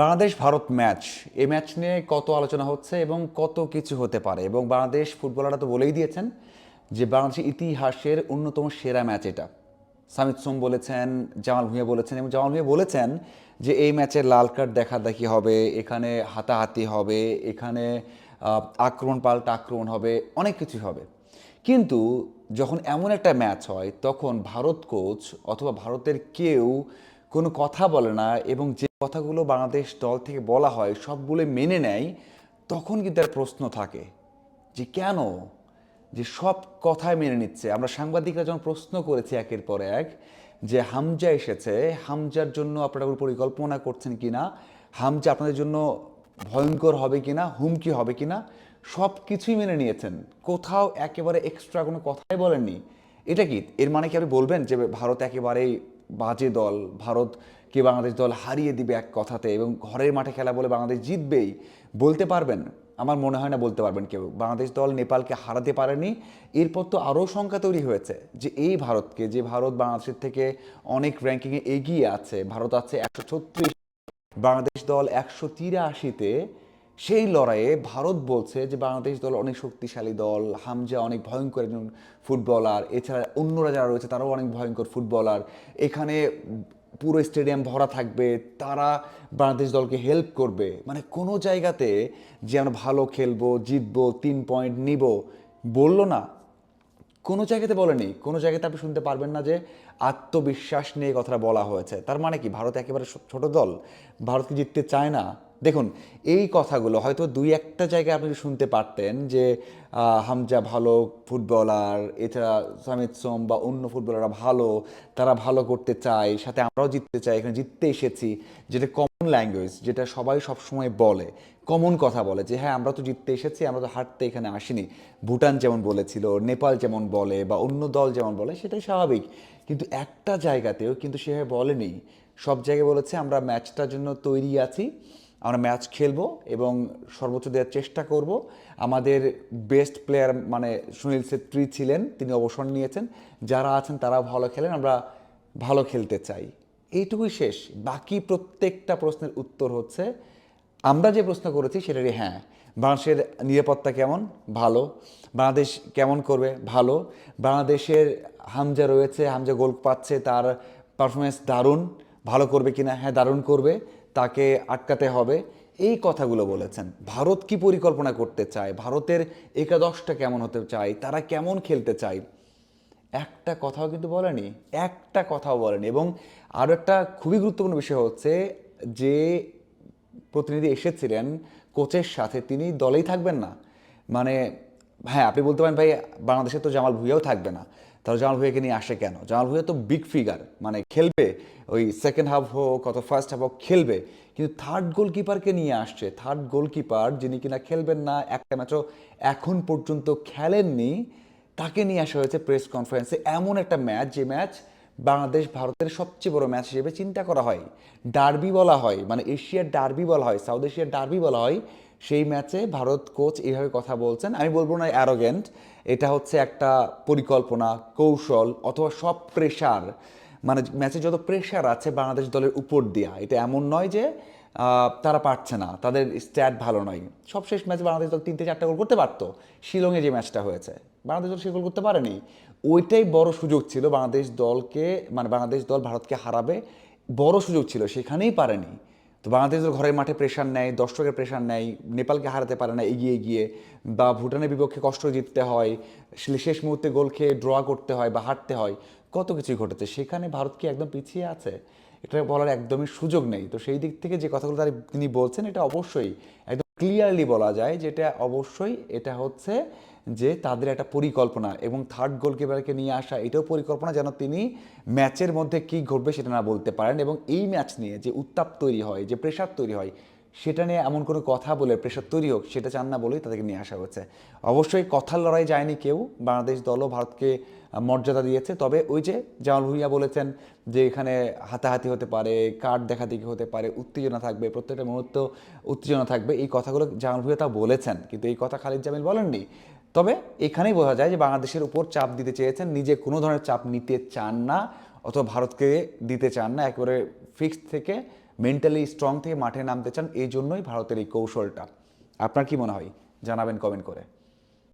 Bangladesh Bharat match. এই match নিয়ে কত আলোচনা হচ্ছে এবং কত কিছু হতে পারে? এবং বাংলাদেশ ফুটবলাররা তো বলেই দিয়েছেন যে বাংলাদেশের ইতিহাসের অন্যতম সেরা ম্যাচ এটা। সামিত সোম বলেছেন, জামাল ভুঁইয়া বলেছেন এবং জামাল ভুঁইয়া বলেছেন যে এই ম্যাচে লাল কার্ড দেখাদেখি হবে, এখানে হাতাহাতি হবে, এখানে আক্রমণ পাল্টা আক্রমণ হবে, অনেক কিছু হবে। কিন্তু যখন এমন একটা ম্যাচ হয়, তখন ভারত কোচ অথবা ভারতের কেউ কোনো কথা বলে না এবং যে কথাগুলো বাংলাদেশ দল থেকে বলা হয়, সবগুলো মেনে নেয়, তখন কিন্তু তার প্রশ্ন থাকে যে কেন? যে সব কথাই মেনে নিচ্ছে। আমরা সাংবাদিকরা যখন প্রশ্ন করেছি একের পর এক যে হামজা এসেছে, হামজার জন্য আপনারা পরিকল্পনা করছেন কিনা? হামজা আপনাদের জন্য ভয়ঙ্কর হবে কিনা? হুমকি হবে কিনা? সব কিছুই মেনে নিয়েছেন। কোথাও একেবারে এক্সট্রা কোনো কথাই বলেননি। এটা কি? এর মানে কি আপনি বলবেন যে ভারত একেবারেই বাজে দল ভারতকে বাংলাদেশ দল হারিয়ে দিবে এক কথাতে এবং ঘরের মাঠে খেলা বলে বাংলাদেশ জিতবেই, বলতে পারবেন? আমার মনে হয় না বলতে পারবেন কেউ। বাংলাদেশ দল নেপালকে হারাতে পারেনি। এরপর তো আরও সংখ্যা তৈরি হয়েছে যে এই ভারতকে, যে ভারত বাংলাদেশের থেকে অনেক র্যাঙ্কিংয়ে এগিয়ে আছে। ভারত আছে একশো ছত্রিশ। বাংলাদেশ দল একশো তিরাশিতে সেই লড়াইয়ে ভারত বলছে যে বাংলাদেশ দল অনেক শক্তিশালী দল, হামজা অনেক ভয়ঙ্কর একজন ফুটবলার, এছাড়া অন্যরা যারা রয়েছে তারাও অনেক ভয়ঙ্কর ফুটবলার। এখানে পুরো স্টেডিয়াম ভরা থাকবে, তারা বাংলাদেশ দলকে হেল্প করবে। মানে কোনো জায়গাতে যে আমরা ভালো খেলব, জিতবো, তিন পয়েন্ট নিব, বলল না। কোনো জায়গাতে বলেনি। কোনো জায়গাতে আপনি শুনতে পারবেন না যে আত্মবিশ্বাস নিয়ে কথাটা বলা হয়েছে। তার মানে কি? ভারত একেবারে ছোট দল। ভারতকে জিততে চায় না? দেখুন, এই কথাগুলো হয়তো দুই একটা জায়গায় আপনি শুনতে পারতেন যে হামজা ভালো ফুটবলার, এছাড়া সামিত সোম বা অন্য ফুটবলাররা ভালো, তারা ভালো করতে চায়, সাথে আমরাও জিততে চাই, এখানে জিততে এসেছি, যেটা কমন ল্যাঙ্গুয়েজ যেটা সবাই সবসময় বলে কমন কথা বলে যে হ্যাঁ আমরা তো জিততে এসেছি, আমরা তো হারতে এখানে আসিনি। ভুটান যেমন বলেছিল, নেপাল যেমন বলে, বা অন্য দল যেমন বলে, সেটাই স্বাভাবিক। কিন্তু একটা জায়গাতেও কিন্তু সেভাবে বলেনি। সব জায়গায় বলেছে, আমরা ম্যাচটার জন্য তৈরি আছি। আমরা ম্যাচ খেলব এবং সর্বোচ্চ দেওয়ার চেষ্টা করব। আমাদের বেস্ট প্লেয়ার মানে সুনীল ছেত্রী ছিলেন, তিনি অবসর নিয়েছেন। যারা আছেন তারা ভালো খেলেন, আমরা ভালো খেলতে চাই। এইটুকুই শেষ। বাকি প্রত্যেকটা প্রশ্নের উত্তর হচ্ছে, আমরা যে প্রশ্ন করেছি সেটারই হ্যাঁ। বাংলাদেশের নিরাপত্তা কেমন? ভালো। বাংলাদেশ কেমন করবে? ভালো। বাংলাদেশের হামজা রয়েছে, হামজা গোল পাচ্ছে, তার পারফরমেন্স দারুণ। ভালো করবে কিনা? হ্যাঁ দারুণ করবে। তাকে আটকাতে হবে। এই কথাগুলো বলেছেন। ভারত কি পরিকল্পনা করতে চায়? ভারতের একাদশটা কেমন হতে চায়? তারা কেমন খেলতে চায়? একটা কথাও কিন্তু বলেনি, একটা কথাও বলেনি এবং আরও একটা খুবই গুরুত্বপূর্ণ বিষয় হচ্ছে যে প্রতিনিধি এসেছিলেন কোচের সাথে, তিনি দলেই থাকবেন না। মানে হ্যাঁ আপনি বলতে পারেন ভাই, বাংলাদেশে তো জামাল ভুইয়াও থাকবে না। তাহলে জামাল ভুইয়াকে নিয়ে আসে কেন? জামাল ভুইয়া তো বিগ ফিগার মানে খেলবে, ওই সেকেন্ড হাফ হোক কত ফার্স্ট হাফ হোক খেলবে, কিন্তু থার্ড গোলকিপারকে নিয়ে আসছে থার্ড গোলকিপার যিনি কিনা খেলবেন না, একটা ম্যাচও এখন পর্যন্ত খেলেননি, তাকে নিয়ে আসা হয়েছে প্রেস কনফারেন্সে এমন একটা ম্যাচ যে ম্যাচ বাংলাদেশ ভারতের সবচেয়ে বড় ম্যাচ হিসেবে চিন্তা করা হয়। ডার্বি বলা হয় মানে এশিয়ার ডার্বি বলা হয় সাউথ এশিয়ার ডার্বি বলা হয় সেই ম্যাচে ভারত কোচ এইভাবে কথা বলছেন। আমি বলব না অ্যারোগেন্ট এটা হচ্ছে একটা পরিকল্পনা, কৌশল অথবা সব প্রেশার মানে ম্যাচে যত প্রেশার আছে বাংলাদেশ দলের উপর দেওয়া এটা এমন নয় যে তারা পারছে না, তাদের স্ট্যাট ভালো নয়। সবশেষ ম্যাচে বাংলাদেশ দল তিনটে চারটা গোল করতে পারতো, শিলংয়ে যে ম্যাচটা হয়েছে, বাংলাদেশ দল সে গোল করতে পারেনি। ওইটাই বড় সুযোগ ছিল বাংলাদেশ দলকে মানে বাংলাদেশ দল ভারতকে হারাবে, বড় সুযোগ ছিল, সেখানেই পারেনি। তো বাংলাদেশ ঘরের মাঠে প্রেশার নেয়, দর্শকের প্রেশার নেয়, নেপালকে হারাতে পারে না, এগিয়ে গিয়ে বা ভুটানের বিপক্ষে কষ্ট জিততে হয় শেষ মুহূর্তে গোল খেয়ে ড্র করতে হয় বা হারতে হয়, কত কিছুই ঘটেছে। সেখানে ভারত কি একদম পিছিয়ে আছে? এটা বলার একদমই সুযোগ নেই। তো সেই দিক থেকে যে কথাগুলো তার তিনি বলছেন, এটা অবশ্যই, একদম ক্লিয়ারলি বলা যায় যেটা অবশ্যই, এটা হচ্ছে যে তাদের একটা পরিকল্পনা এবং থার্ড গোলকিপারকে নিয়ে আসা, এটাও পরিকল্পনা যেন তিনি ম্যাচের মধ্যে কি ঘটবে সেটা না বলতে পারেন এবং এই ম্যাচ নিয়ে যে উত্তাপ তৈরি হয়, যে প্রেশার তৈরি হয়, সেটা নিয়ে এমন কোনো কথা বলে প্রেশার তৈরি হোক, সেটা চান না বলেই তাদেরকে নিয়ে আসা হয়েছে অবশ্যই কথার লড়াই যায়নি কেউ, বাংলাদেশ দলও ভারতকে মর্যাদা দিয়েছে, তবে ওই যে জামাল ভুইয়া বলেছেন যে এখানে হাতাহাতি হতে পারে কার্ড দেখাদেখি হতে পারে, উত্তেজনা থাকবে, প্রত্যেকটা মুহূর্ত উত্তেজনা থাকবে, এই কথাগুলো জামাল ভুইয়া তা বলেছেন, কিন্তু এই কথা খালিদ জামিল বলেননি। তবে এখানেই বোঝা যায় যে বাংলাদেশের উপর চাপ দিতে চেয়েছেন, নিজে কোনো ধরনের চাপ নিতে চান না, অথবা ভারতকে দিতে চান না, একেবারে ফিক্সড থেকে মেন্টালি স্ট্রং থেকে মাঠে নামতে চান, এই জন্যই ভারতের এই কৌশলটা। আপনার কি মনে হয়? জানাবেন কমেন্ট করে।